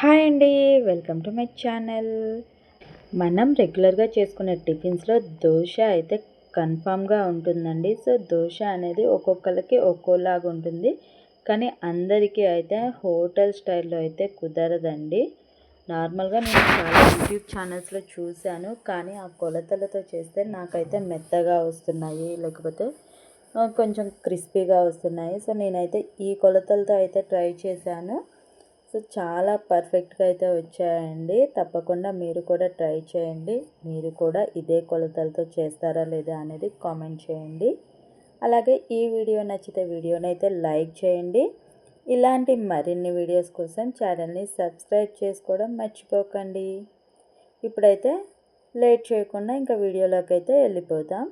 Hi అండి welcome to my channel. మనం రెగ్యులర్గా చేసుకునే టిఫిన్స్లో దోశ అయితే కన్ఫామ్గా ఉంటుందండి. సో దోశ అనేది ఒక్కొక్కరికి ఒక్కోలాగా ఉంటుంది. కానీ అందరికీ అయితే హోటల్ స్టైల్లో అయితే కుదరదండి. నార్మల్గా నేను చాలా యూట్యూబ్ ఛానల్స్లో చూశాను. కానీ ఆ కొలతలతో చేస్తే నాకైతే మెత్తగా వస్తున్నాయి. లేకపోతే కొంచెం క్రిస్పీగా వస్తున్నాయి. సో నేనైతే ఈ కొలతలతో అయితే ట్రై చేశాను. సో చాలా పర్ఫెక్ట్గా అయితే వచ్చాయండి. తప్పకుండా మీరు కూడా ట్రై చేయండి. మీరు కూడా ఇదే కొలతలతో చేస్తారా లేదా అనేది కామెంట్ చేయండి. అలాగే ఈ వీడియో నచ్చితే వీడియోని అయితే లైక్ చేయండి. ఇలాంటి మరిన్ని వీడియోస్ కోసం ఛానల్ని సబ్స్క్రైబ్ చేసుకోవడం మర్చిపోకండి. ఇప్పుడైతే లేట్ చేయకుండా ఇంకా వీడియోలోకి అయితే వెళ్ళిపోతాం.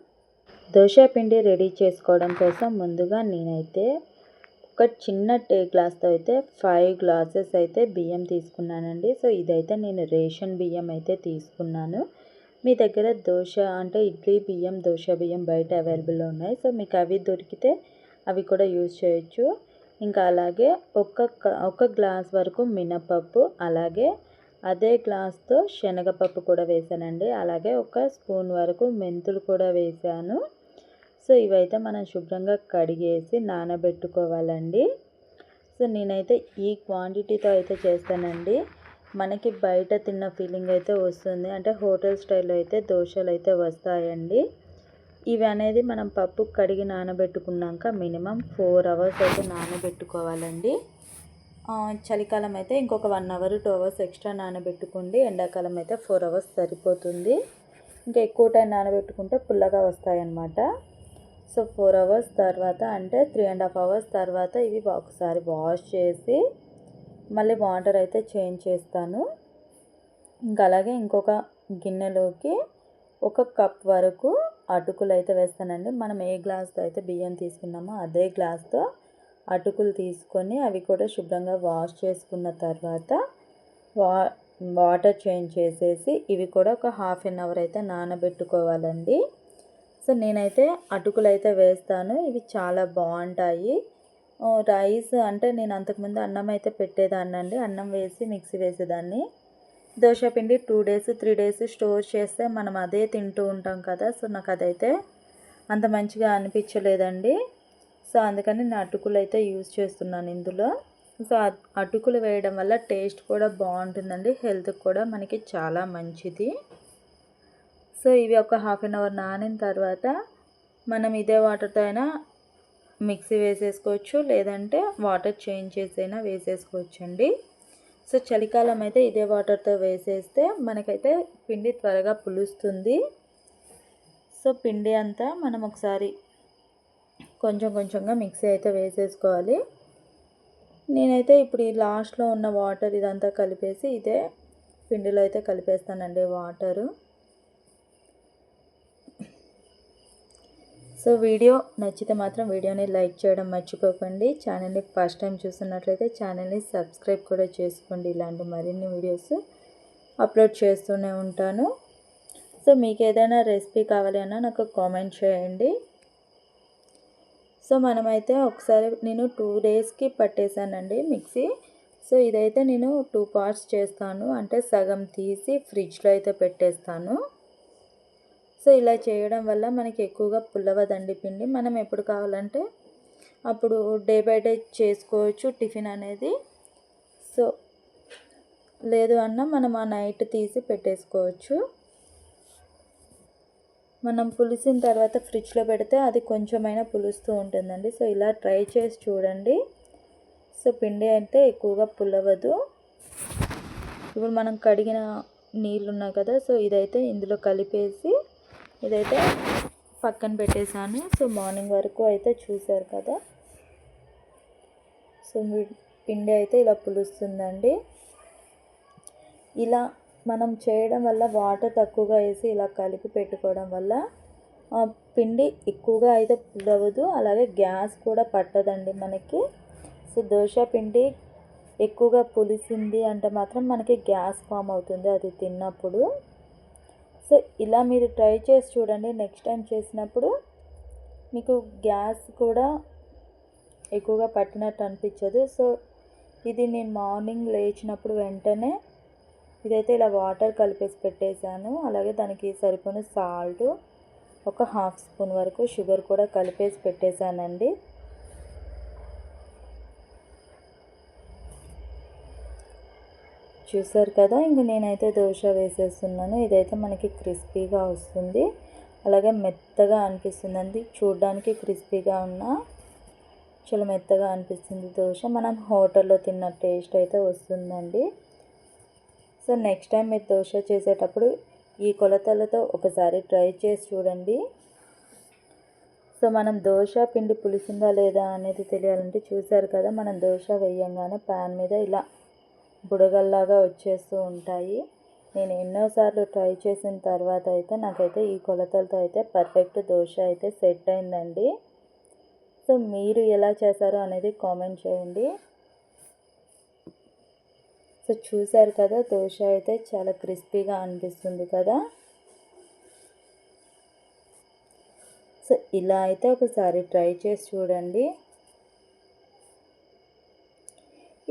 దోశ పిండి రెడీ చేసుకోవడం కోసం ముందుగా నేనైతే ఒక చిన్న టే గ్లాస్తో అయితే ఫైవ్ గ్లాసెస్ అయితే బియ్యం తీసుకున్నానండి. సో ఇదైతే నేను రేషన్ బియ్యం అయితే తీసుకున్నాను. మీ దగ్గర దోశ అంటే ఇడ్లీ బియ్యం దోశ బియ్యం బయట అవైలబుల్లో ఉన్నాయి. సో మీకు అవి దొరికితే అవి కూడా యూజ్ చేయొచ్చు. ఇంకా అలాగే ఒక క- ఒక గ్లాస్ వరకు మినపప్పు అలాగే అదే గ్లాస్తో శనగపప్పు కూడా వేసానండి. అలాగే ఒక స్పూన్ వరకు మెంతులు కూడా వేసాను. సో ఇవైతే మనం శుభ్రంగా కడిగేసి నానబెట్టుకోవాలండి. సో నేనైతే ఈ క్వాంటిటీతో అయితే చేస్తానండి. మనకి బయట తిన్న ఫీలింగ్ అయితే వస్తుంది. అంటే హోటల్ స్టైల్లో అయితే దోశలు అయితే వస్తాయండి. ఇవి అనేది మనం పప్పు కడిగి నానబెట్టుకున్నాక మినిమం ఫోర్ అవర్స్ అయితే నానబెట్టుకోవాలండి. చలికాలం అయితే ఇంకొక one hour two hours extra నానబెట్టుకోండి. ఎండాకాలం అయితే ఫోర్ అవర్స్ సరిపోతుంది. ఇంకా ఎక్కువ టైం నానబెట్టుకుంటే పుల్లగా వస్తాయన్నమాట. సో ఫోర్ అవర్స్ తర్వాత అంటే త్రీ అండ్ హాఫ్ అవర్స్ తర్వాత ఇవి ఒకసారి వాష్ చేసి మళ్ళీ వాటర్ అయితే చేంజ్ చేస్తాను. ఇంకా అలాగే ఇంకొక గిన్నెలోకి ఒక కప్ వరకు అటుకులు అయితే వేస్తానండి. మనం ఏ గ్లాస్తో అయితే బియ్యం తీసుకున్నామో అదే గ్లాస్తో అటుకులు తీసుకొని అవి కూడా శుభ్రంగా వాష్ చేసుకున్న తర్వాత వా వాటర్ చేంజ్ చేసేసి ఇవి కూడా ఒక హాఫ్ అన్ అవర్ అయితే నానబెట్టుకోవాలండి. సో నేనైతే అటుకులు అయితే వేస్తాను. ఇవి చాలా బాగుంటాయి. రైస్ అంటే నేను అంతకుముందు అన్నం అయితే పెట్టేదాన్నండి. అన్నం వేసి మిక్సీ వేసేదాన్ని. దోశ పిండి two days three days store చేస్తే మనం అదే తింటూ ఉంటాం కదా. సో నాకు అదైతే అంత మంచిగా అనిపించలేదండి. సో అందుకని నేను అటుకులు అయితే యూజ్ చేస్తున్నాను ఇందులో. సో అటుకులు వేయడం వల్ల టేస్ట్ కూడా బాగుంటుందండి. హెల్త్కి కూడా మనకి చాలా మంచిది. సో ఇవి ఒక హాఫ్ అన్ అవర్ నానిన తర్వాత మనం ఇదే వాటర్తో అయినా మిక్సీ వేసేసుకోవచ్చు లేదంటే వాటర్ చేంజ్ చేసైనా వేసేసుకోవచ్చు అండి సో చలికాలం అయితే ఇదే వాటర్తో వేసేస్తే మనకైతే పిండి త్వరగా పులుస్తుంది. సో పిండి అంతా మనం ఒకసారి కొంచెం కొంచెంగా మిక్సీ అయితే వేసేసుకోవాలి. నేనైతే ఇప్పుడు ఈ లాస్ట్లో ఉన్న వాటర్ ఇదంతా కలిపేసి ఇదే పిండిలో అయితే కలిపేస్తానండి వాటరు సో వీడియో నచ్చితే మాత్రం వీడియోని లైక్ చేయడం మర్చిపోకండి. ఛానల్ని ఫస్ట్ టైం చూస్తున్నట్లయితే ఛానల్ని సబ్స్క్రైబ్ కూడా చేసుకోండి. ఇలాంటి మరిన్ని వీడియోస్ అప్లోడ్ చేస్తూనే ఉంటాను. సో మీకు ఏదైనా రెసిపీ కావాలి అన్నా నాకు కామెంట్ చేయండి. సో మనమైతే ఒకసారి నేను టూ డేస్కి పట్టేశానండి మిక్సీ. సో ఇదైతే నేను టూ పార్ట్స్ చేస్తాను. అంటే సగం తీసి ఫ్రిడ్జ్లో అయితే పెట్టేస్తాను. సో ఇలా చేయడం వల్ల మనకి ఎక్కువగా పుల్లవదండి పిండి. మనం ఎప్పుడు కావాలంటే అప్పుడు డే బై డే చేసుకోవచ్చు టిఫిన్ అనేది. సో లేదు అన్న మనం ఆ నైట్ తీసి పెట్టేసుకోవచ్చు. మనం పులిసిన తర్వాత ఫ్రిడ్జ్లో పెడితే అది కొంచెమైనా పులుస్తూ ఉంటుందండి. సో ఇలా ట్రై చేసి చూడండి. సో పిండి అయితే ఎక్కువగా పుల్లవదు. ఇప్పుడు మనం కడిగిన నీళ్ళు ఉన్నాయి కదా సో ఇదైతే ఇందులో కలిపేసి ఇదైతే పక్కన పెట్టేశాను. సో మార్నింగ్ వరకు అయితే చూశారు కదా. సో మీ పిండి అయితే ఇలా పులుస్తుందండి. ఇలా మనం చేయడం వల్ల వాటర్ తక్కువగా వేసి ఇలా కలిపి పెట్టుకోవడం వల్ల పిండి ఎక్కువగా అయితే పులవదు అలాగే గ్యాస్ కూడా పట్టదండి మనకి. సో దోశ పిండి ఎక్కువగా పులిసింది అంటే మాత్రం మనకి గ్యాస్ ఫామ్ అవుతుంది అది తిన్నప్పుడు. సో ఇలా మీరు ట్రై చేసి చూడండి. నెక్స్ట్ టైం చేసినప్పుడు మీకు గ్యాస్ కూడా ఎక్కువగా పట్టినట్టు అనిపించదు. సో ఇది నేను మార్నింగ్ లేచినప్పుడు వెంటనే ఇదైతే ఇలా వాటర్ కలిపేసి పెట్టేశాను. అలాగే దానికి సరిపోయిన సాల్ట్ ఒక హాఫ్ స్పూన్ వరకు షుగర్ కూడా కలిపేసి పెట్టేశానండి. చూసారు కదా ఇంక నేనైతే దోశ వేసేస్తున్నాను. ఇదైతే మనకి క్రిస్పీగా వస్తుంది. అలాగే మెత్తగా అనిపిస్తుంది అండి చూడడానికి క్రిస్పీగా ఉన్న చాలా మెత్తగా అనిపిస్తుంది దోశ. మనం హోటల్లో తిన్న టేస్ట్ అయితే వస్తుందండి. సో నెక్స్ట్ టైం మీరు దోశ చేసేటప్పుడు ఈ కొలతలతో ఒకసారి ట్రై చేసి చూడండి. సో మనం దోశ పిండి పులిసిందా లేదా అనేది తెలియాలంటే చూసారు కదా మనం దోశ వేయంగానే ప్యాన్ మీద ఇలా బుడగల్లాగా వచ్చేస్తూ ఉంటాయి. నేను ఎన్నోసార్లు ట్రై చేసిన తర్వాత అయితే నాకైతే ఈ కొలతలతో అయితే పర్ఫెక్ట్ దోశ అయితే సెట్ అయిందండి. సో మీరు ఎలా చేశారో అనేది కామెంట్ చేయండి. సో చూసారు కదా దోశ అయితే చాలా క్రిస్పీగా అనిపిస్తుంది కదా. సో ఇలా అయితే ఒకసారి ట్రై చేసి చూడండి.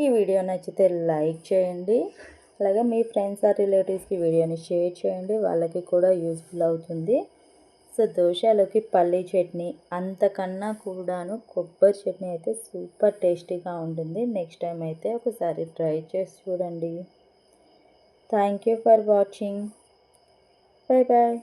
ఈ వీడియో నచ్చితే లైక్ చేయండి. అలాగే మీ ఫ్రెండ్స్ ఆర్ రిలేటివ్స్కి వీడియోని షేర్ చేయండి. వాళ్ళకి కూడా యూస్ఫుల్ అవుతుంది. సో దోశలోకి పల్లీ చట్నీ అంతకన్నా కూడాను కొబ్బరి చట్నీ అయితే సూపర్ టేస్టీగా ఉంటుంది. నెక్స్ట్ టైం అయితే ఒకసారి ట్రై చేసి చూడండి. Thank you for watching. Bye bye